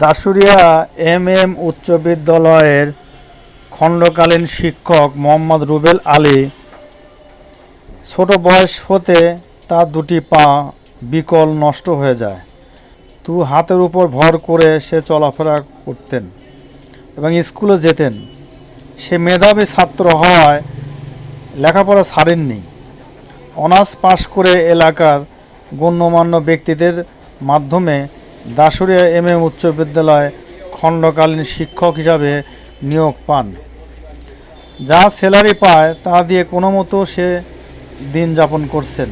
Dasuria M M উচ্চ বিদ্যালয়ের খণ্ডকালীন শিক্ষক মোহাম্মদ রুবেল আলী ছোট বয়স হতে তার দুটি পা বিকল নষ্ট হয়ে যায়। দু হাতের উপর ভর করে সে চলাফেরা করতেন এবং স্কুলে যেতেন। সে মেধাবী ছাত্র হওয়ায় লেখাপড়া ছাড়েননি। অনার্স পাশ করে এলাকার গণ্যমান্য ব্যক্তিদের মাধ্যমে দাসুরিয়া এম এম উচ্চ বিদ্যালয়ে খণ্ডকালীন শিক্ষক হিসাবে নিয়োগ পান। যা স্যালারি পায় তা দিয়ে কোনো মতো সে দিন যাপন করছেন।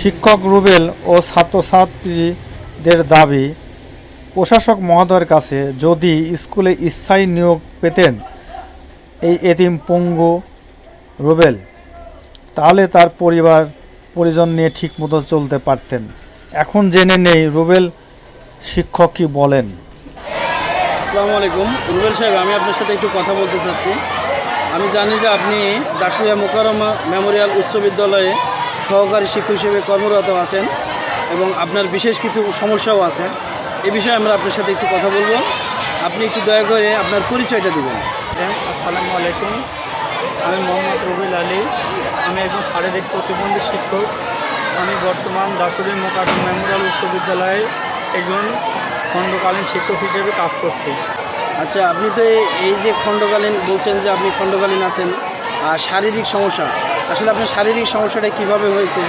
শিক্ষক রুবেল ও ছাত্রছাত্রীদের দাবি, প্রশাসক মহোদয়ের কাছে যদি স্কুলে স্থায়ী নিয়োগ পেতেন এই এতিম পঙ্গু রুবেল, তাহলে তার পরিবার পরিজন নিয়ে ঠিকমতো চলতে পারতেন। এখন জেনে নেই রুবেল শিক্ষক কি বলেন। আসসালামু আলাইকুম। রুবেল সাহেব আমি আপনার সাথে একটু কথা বলতে চাচ্ছি। আমি জানি যে আপনি দাসুরিয়া মোকারমা মেমোরিয়াল উচ্চ বিদ্যালয়ে সহকারী শিক্ষক হিসেবে কর্মরত আছেন এবং আপনার বিশেষ কিছু সমস্যাও আছে। এ বিষয়ে আমরা আপনার সাথে একটু কথা বলব। আপনি একটু দয়া করে আপনার পরিচয়টা দিবেন। আসসালামু আলাইকুম। আমি মোহাম্মদ রবিল আলী। আমি একজন শারীরিক প্রতিবন্ধী শিক্ষক। আমি বর্তমান দাসুরি মোকারম মেমোরিয়াল উচ্চ বিদ্যালয়ে একজন খণ্ডকালীন শিক্ষক হিসেবে কাজ করছি। আচ্ছা আপনি তো এই- যে খণ্ডকালীন বলছেন যে আপনি খণ্ডকালীন আছেন আর শারীরিক সমস্যা আসলে আপনার শারীরিক সমস্যাটা কীভাবে হয়েছে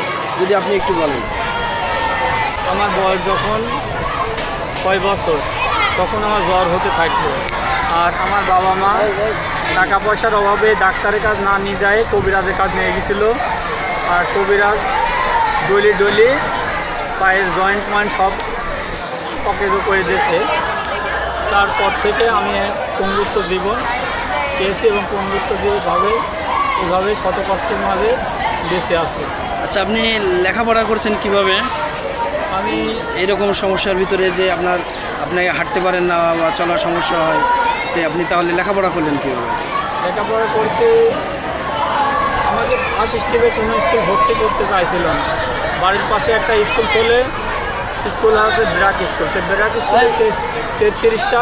যদি আপনি একটু বলেন। আমার বয়স যখন ছয় বছর তখন আমার জ্বর হতে থাকতো। আর আমার বাবা মা টাকা পয়সার অভাবে ডাক্তারের কাজ না নিয়ে যায় কবিরাজের কাজ নিয়ে গেছিল। আর কবিরাজ ডলি ডলি পায়ের জয়েন্ট ময়েন্ট সব অকেজো করে দিয়েছে তারপর থেকে আমি এক পঙ্গুত্ব জীবন পেয়েছি এবং পঙ্গুত্ব জীবনভাবে এভাবে শত কষ্টের মাঝে বেঁচে আছি। আচ্ছা আপনি লেখাপড়া করছেন কীভাবে? আমি এরকম সমস্যার ভিতরে যে আপনার আপনাকে হাঁটতে পারেন না বা চলার সমস্যা হয় তো আপনি তাহলে লেখাপড়া করলেন কীভাবে? লেখাপড়া করছি আমাকে ফার্স্ট স্টেপে কোনো স্কুল ভর্তি করতে চাইছিল না। বাড়ির পাশে একটা স্কুল খোলে স্কুল আছে, ব্র্যাক স্কুল। তো ব্র্যাক স্কুলে তেত্রিশটা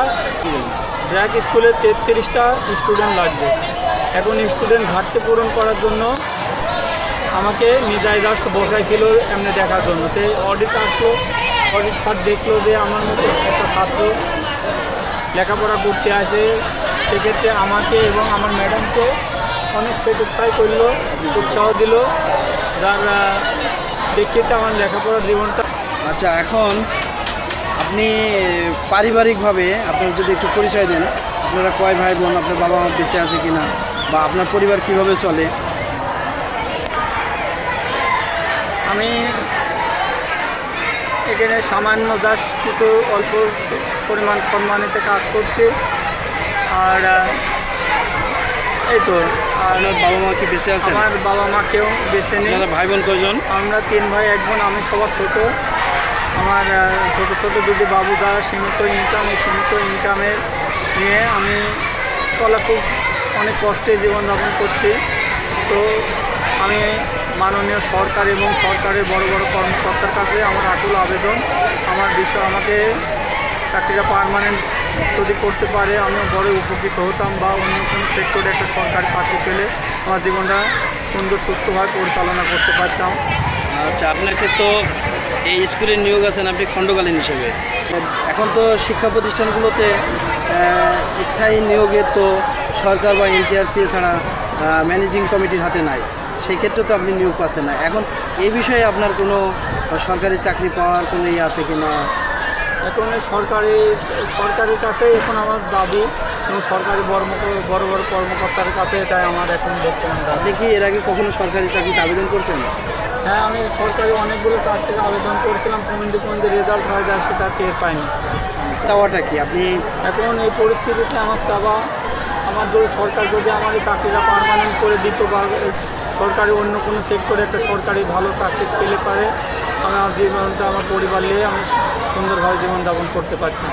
ব্র্যাক স্কুলে তেত্রিশটা স্টুডেন্ট লাগবে। এখন স্টুডেন্ট ঘাটতি পূরণ করার জন্য আমাকে নিজাই জাস্ট বসাইছিল এমনি দেখার জন্য। তো অডিট আসলো অডিট স্যার দেখল যে আমার মতো একটা ছাত্র লেখাপড়া করতে আসে। সেক্ষেত্রে আমাকে এবং আমার ম্যাডামকে অনেক স্যাটিসফাই করল, উৎসাহ দিল। যার দেখিতে আমার লেখাপড়ার জীবনটা আচ্ছা এখন আপনি পারিবারিকভাবে আপনার যদি একটু পরিচয় দেন আপনারা কয় ভাই বোন আপনার বাবা মা বেঁচে আছে কিনা বা আপনার পরিবার কীভাবে চলে? আমি এখানে সামান্য জাস্ট কিছু অল্প পরিমাণ সম্মানিতে কাজ করছি। আর এই তো আর আপনার বাবা মা কি বেঁচে আছে আমার বাবা মাকেও বেছে নিই। আপনারা ভাই বোন কয়জন? আমরা তিন ভাই এক বোন আমি সবার ছোট। আমার ছোটো ছোটো দুটি বাবু দ্বারা সীমিত ইনকাম এই সীমিত ইনকামে নিয়ে আমি চলা খুব অনেক কষ্টে জীবনযাপন করছি। তো আমি মাননীয় সরকার এবং সরকারের বড় বড় কর্মকর্তার কাছে আমার আকুল আবেদন। আমার বিষয় আমাকে চাকরিটা পারমানেন্ট যদি করতে পারে, আমিও বড় উপকৃত হতাম বা অন্য কোনো সেক্টরে একটা সরকারি চাকরি পেলে আমার জীবনটা সুন্দর সুস্থভাবে পরিচালনা করতে পারতাম। আচ্ছা আপনাকে তো এই স্কুলে নিয়োগ আছেন আপনি খণ্ডকালীন হিসেবে। এখন তো শিক্ষা প্রতিষ্ঠানগুলোতে স্থায়ী নিয়োগের তো সরকার বা এনটিআরসি ছাড়া ম্যানেজিং কমিটির হাতে নাই। সেই ক্ষেত্রে তো আপনি নিয়োগ পাচ্ছেন না। এখন এই বিষয়ে আপনার কোনো সরকারি চাকরি পাওয়ার কোনো ইয়ে আছে কি না? এখন সরকারি সরকারের কাছে এখন আমার দাবি এবং সরকারি বড় বড় বড় কর্মকর্তার কাছে এটাই আমার এখন বর্তমান দাবি। আপনি কি এর আগে কখনো সরকারি চাকরিতে আবেদন করছেন? হ্যাঁ আমি সরকারি অনেকগুলো চাকরির আবেদন করেছিলাম কোনদিন কোনদিন রেজাল্ট হয়ে যায় সেটা টের পাইনি। চাওয়াটা কি? আপনি এখন এই পরিস্থিতিতে আমার চাওয়া আমার যদি সরকার যদি আমার এই চাকরিটা পারমানেন্ট করে দিত বা সরকারি অন্য কোনো সেক্টরে একটা সরকারি ভালো চাকরি পেলে পারে আমি আমার জীবনটা আমার পরিবার নিয়ে আমি সুন্দরভাবে জীবনযাপন করতে পারতাম।